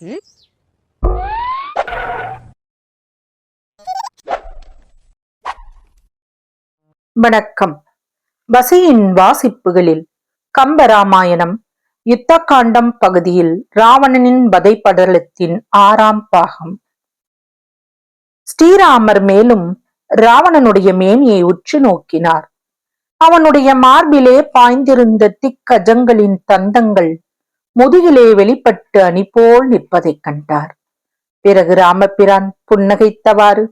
ம்? வணக்கம் வசையின் வாசிப்புகளில் கம்பராமாயணம் யுத்தகாண்டம் பகுதியில் ராவணனின் வதைப்படலத்தின் ஆறாம் பாகம் ஸ்ரீராமர் மேலும் ராவணனுடைய மேனியை உற்று நோக்கினார் அவனுடைய மார்பிலே பாய்ந்திருந்த திக்கஜங்களின் தந்தங்கள் முதுகிலே வெளிப்பட்டு அணி போல் நிற்பதைக் கண்டார். பிறகு ராமபிரான் புன்னகைத்தவாறு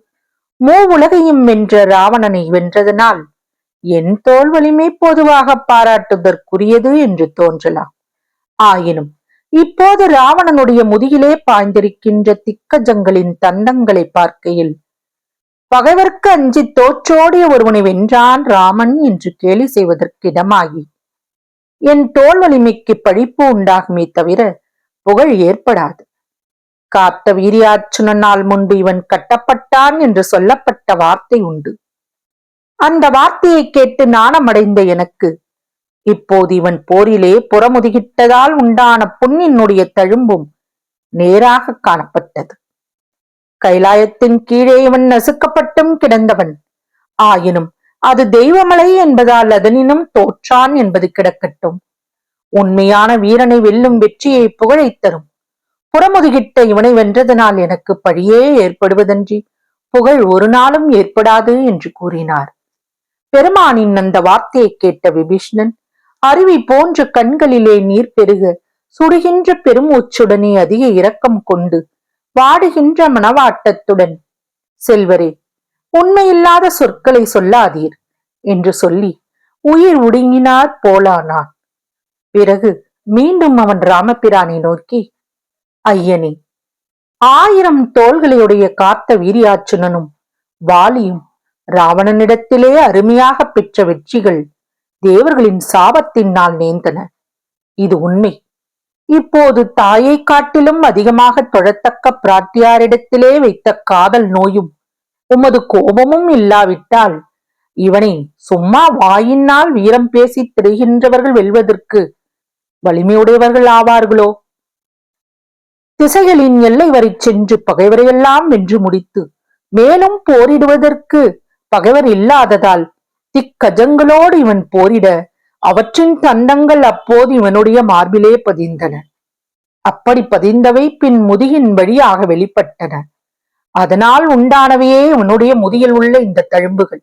மூ உலகையும் வென்ற ராவணனை வென்றதனால் என் தோல் வலிமை பொதுவாக பாராட்டுதற்குரியது என்று தோன்றலாம். ஆயினும் இப்போது ராவணனுடைய முதுகிலே பாய்ந்திருக்கின்ற திக்கஜங்களின் தந்தங்களை பார்க்கையில் பகைவர்க்கு அஞ்சி தோற்றோடிய ஒருவனை வென்றான் ராமன் என்று கேலி செய்வதற்கு இடமாகி என் தோல் வலிமைக்கு பழிப்பு உண்டாகுமே தவிர புகழ் ஏற்படாது. காத்த வீரியார்ச்சுனனால் முன்பு இவன் கட்டப்பட்டான் என்று சொல்லப்பட்ட வார்த்தை உண்டு. அந்த வார்த்தையை கேட்டு நாணமடைந்த எனக்கு இப்போது இவன் போரிலே புறமுதுகிட்டதால் உண்டான புண்ணினுடைய தழும்பும் நேராக காணப்பட்டது. கைலாயத்தின் கீழே இவன் நசுக்கப்பட்டும் கிடந்தவன். ஆயினும் அது தெய்வமலை என்பதால் அதனினும் தோற்றான் என்பது கிடக்கட்டும். உண்மையான வீரனை வெல்லும் வெற்றியை புகழைத் தரும். புறமுதுகிட்ட இவனை வென்றதனால் எனக்கு பழியே ஏற்படுவதன்றி புகழ் ஒரு நாளும் ஏற்படாது என்று கூறினார். பெருமானின் அந்த வார்த்தையை கேட்ட விபீஷ்ணன் அருவி போன்ற கண்களிலே நீர் பெருக சுடுகின்ற பெருமூச்சுடனே அதிக இரக்கம் கொண்டு வாடுகின்ற மனவாட்டத்துடன் செல்வரே உண்மையில்லாத சொற்களை சொல்லாதீர் என்று சொல்லி உயிர் உடுங்கினார் போலானான். பிறகு மீண்டும் அவன் ராமபிரானை நோக்கி ஐயனே ஆயிரம் தோள்களையுடைய காத்த வீரியாச்சுனனும் வாலியும் ராவணனிடத்திலே அருமையாக பெற்ற வெற்றிகள் தேவர்களின் சாபத்தினால் நேர்ந்தன. இது உண்மை. இப்போது தாயை காட்டிலும் அதிகமாக தொழத்தக்க பிராட்டியாரிடத்திலே வைத்த காதல் நோயும் உமது கோபமும் இல்லாவிட்டால் இவனை சும்மா வாயினால் வீரம் பேசி திரிகின்றவர்கள் வெல்வதற்கு வலிமையுடையவர்கள் ஆவார்களோ? திசைகளின் எல்லை வரை சென்று பகைவரையெல்லாம் வென்று முடித்து மேலும் போரிடுவதற்கு பகைவர் இல்லாததால் திக்கஜங்களோடு இவன் போரிட அவற்றின் தந்தங்கள் அப்போது இவனுடைய மார்பிலே பதிந்தன. அப்படி பதிந்தவை பின் முதுகின் வழியாக வெளிப்பட்டன. அதனால் உண்டானவையே இவனுடைய முதுகில் உள்ள இந்த தழும்புகள்.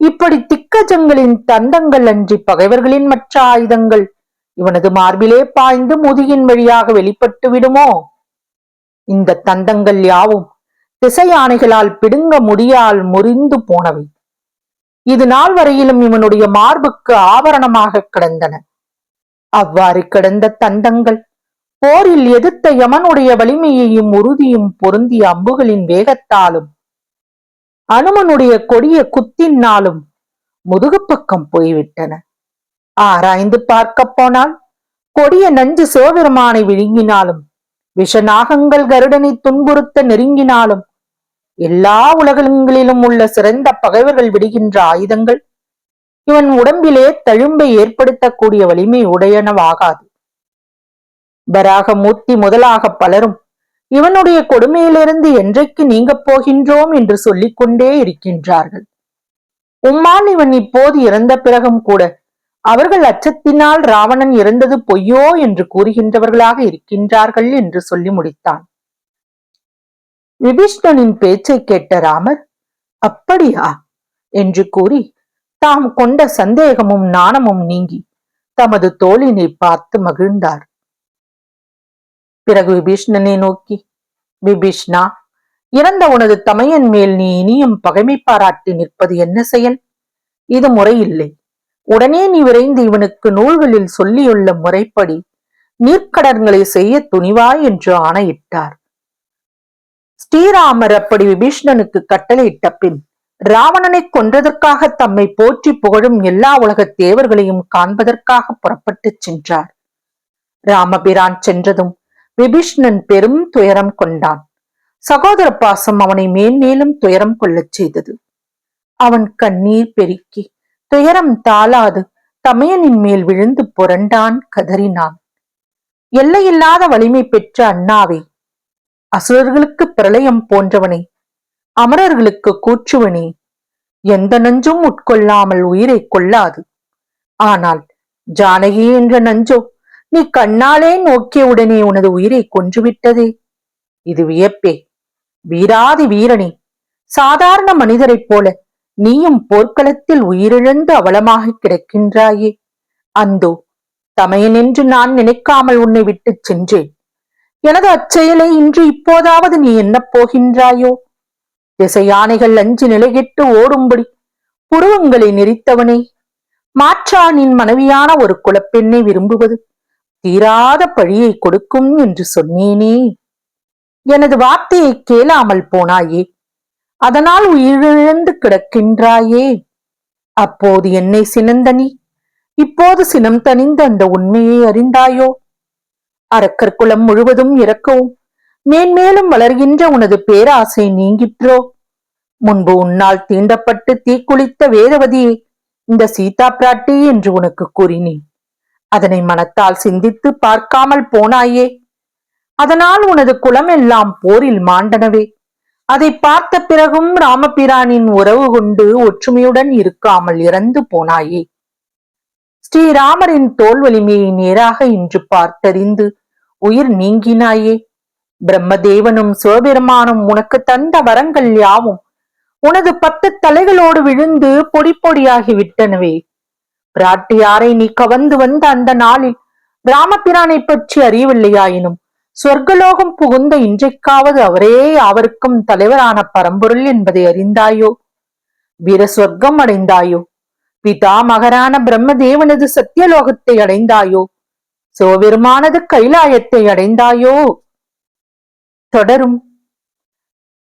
இப்படி திக்கஜங்களின் தந்தங்கள் அன்றி பகைவர்களின் மற்ற ஆயுதங்கள் இவனது மார்பிலே பாய்ந்து முதுகின் வழியாக வெளிப்பட்டு விடுமோ? இந்த தந்தங்கள் யாவும் திசையானைகளால் பிடுங்க முடியால் முறிந்து போனவை. இது நாள் வரையிலும் இவனுடைய மார்புக்கு ஆபரணமாக கிடந்தன. அவ்வாறு கிடந்த தந்தங்கள் போரில் எதிர்த்த யமனுடைய வலிமையையும் உறுதியும் பொருந்திய அம்புகளின் வேகத்தாலும் அனுமனுடைய கொடிய குத்தினாலும் முதுகு பக்கம் போய்விட்டன. ஆராய்ந்து பார்க்க போனால் கொடிய நஞ்சு சிவபெருமானை விழுங்கினாலும் விஷநாகங்கள் கருடனை துன்புறுத்த நெருங்கினாலும் எல்லா உலகங்களிலும் உள்ள சிறந்த பகைவர்கள் விடுகின்ற ஆயுதங்கள் இவன் உடம்பிலே தழும்பை ஏற்படுத்தக்கூடிய வலிமை உடையனவாகாது. வராகமூர்த்தி முதலாக பலரும் இவனுடைய கொடுமையிலிருந்து என்றைக்கு நீங்கப் போகின்றோம்? என்று சொல்லிக் கொண்டே இருக்கின்றார்கள். உம்மால் இவன் இப்போது இறந்த பிறகும் கூட அவர்கள் அச்சத்தினால் ராவணன் இறந்தது பொய்யோ? என்று கூறுகின்றவர்களாக இருக்கின்றார்கள் என்று சொல்லி முடித்தான். விபீஷ்ணனின் பேச்சை கேட்ட ராமர் அப்படியா? என்று கூறி தாம் கொண்ட சந்தேகமும் நாணமும் நீங்கி தமது தோழினை பார்த்து மகிழ்ந்தார். பிறகு விபீஷ்ணனை நோக்கி விபீஷ்ணா இறந்த உனது தமையன் மேல் நீ இனியும் பகைமை பாராட்டி நிற்பது என்ன செயல்? இது முறையில்லை. உடனே நீ விரைந்து இவனுக்கு நூல்களில் சொல்லியுள்ள முறைப்படி நீர்க்கடன்களை செய்ய துணிவாய் என்று ஆணையிட்டார். ஸ்ரீராமர் அப்படி விபீஷ்ணனுக்கு கட்டளையிட்ட பின் ராவணனை கொன்றதற்காக தம்மை போற்றி புகழும் எல்லா உலகத் தேவர்களையும் காண்பதற்காக புறப்பட்டுச் சென்றார். ராமபிரான் சென்றதும் விபீஷ்ணன் பெரும் துயரம் கொண்டான். சகோதர பாசம் அவனை மேன்மேலும் துயரம் கொள்ளச் செய்தது. அவன் கண்ணீர் பெருக்கி துயரம் தாளாது தமையனின் மேல் விழுந்து புரண்டான் கதறினான். எல்லையில்லாத வலிமை பெற்ற அண்ணாவே அசுரர்களுக்கு பிரளயம் போன்றவனே அமரர்களுக்கு கூற்றுவனே எந்த நஞ்சும் உட்கொள்ளாமல் உயிரை கொள்ளாது. ஆனால் ஜானகி என்ற நஞ்சோ நீ கண்ணாலே நோக்கியவுடனே உனது உயிரை கொன்றுவிட்டதே. இது வியப்பே. வீராதி வீரனே சாதாரண மனிதரைப் போல நீயும் போர்க்களத்தில் உயிரிழந்து அவலமாக கிடக்கின்றாயே. அந்தோ தமையன் என்று நான் நினைக்காமல் உன்னை விட்டுச் சென்றேன். எனது அச்செயலை இன்று இப்போதாவது நீ என்ன போகின்றாயோ? திசை யானைகள் அஞ்சு நிலைகிட்டு ஓடும்படி புருவங்களை நெறித்தவனே. மாற்றானின் மனைவியான ஒரு குலப்பெண்ணை விரும்புவது தீராத பழியை கொடுக்கும் என்று சொன்னேனே. எனது வார்த்தையை கேளாமல் போனாயே. அதனால் உயிரிழந்து கிடக்கின்றாயே. அப்போது என்னை சினந்தனி இப்போது சினம் தணிந்த அந்த உண்மையை அறிந்தாயோ? அரக்கர் குலம் முழுவதும் இறக்கவும் மேன்மேலும் வளர்கின்ற உனது பேராசை நீங்கிற்றோ? முன்பு உன்னால் தீண்டப்பட்டு தீக்குளித்த வேதவதியே இந்த சீதா பிராட்டி என்று உனக்கு கூறினேன். அதனை மனத்தால் சிந்தித்து பார்க்காமல் போனாயே. அதனால் உனது குலம் எல்லாம் போரில் மாண்டனவே. அதை பார்த்த பிறகும் ராமபிரானின் உறவு கொண்டு ஒற்றுமையுடன் இருக்காமல் இறந்து போனாயே. ஸ்ரீராமரின் தோல் வலிமையை நேராக இன்று பார்த்தறிந்து உயிர் நீங்கினாயே. பிரம்மதேவனும் சிவபெருமானும் உனக்கு தந்த வரங்கள் யாவும். உனது பத்து தலைகளோடு விழுந்து பொடி பொடியாகி விட்டனவே. பிராட்டியாரை நீ கவர்ந்து வந்த அந்த நாளில் ராமபிரானை பற்றி அறியவில்லையாயினும் சொர்க்கலோகம் புகுந்த இன்றைக்காவது அவரே அவருக்கும் தலைவரான பரம்பொருள் என்பதை அறிந்தாயோ? வீர சொர்க்கம் அடைந்தாயோ? பிதா மகரான பிரம்மதேவனது சத்தியலோகத்தை அடைந்தாயோ? சிவபெருமானது கைலாயத்தை அடைந்தாயோ? தொடரும்.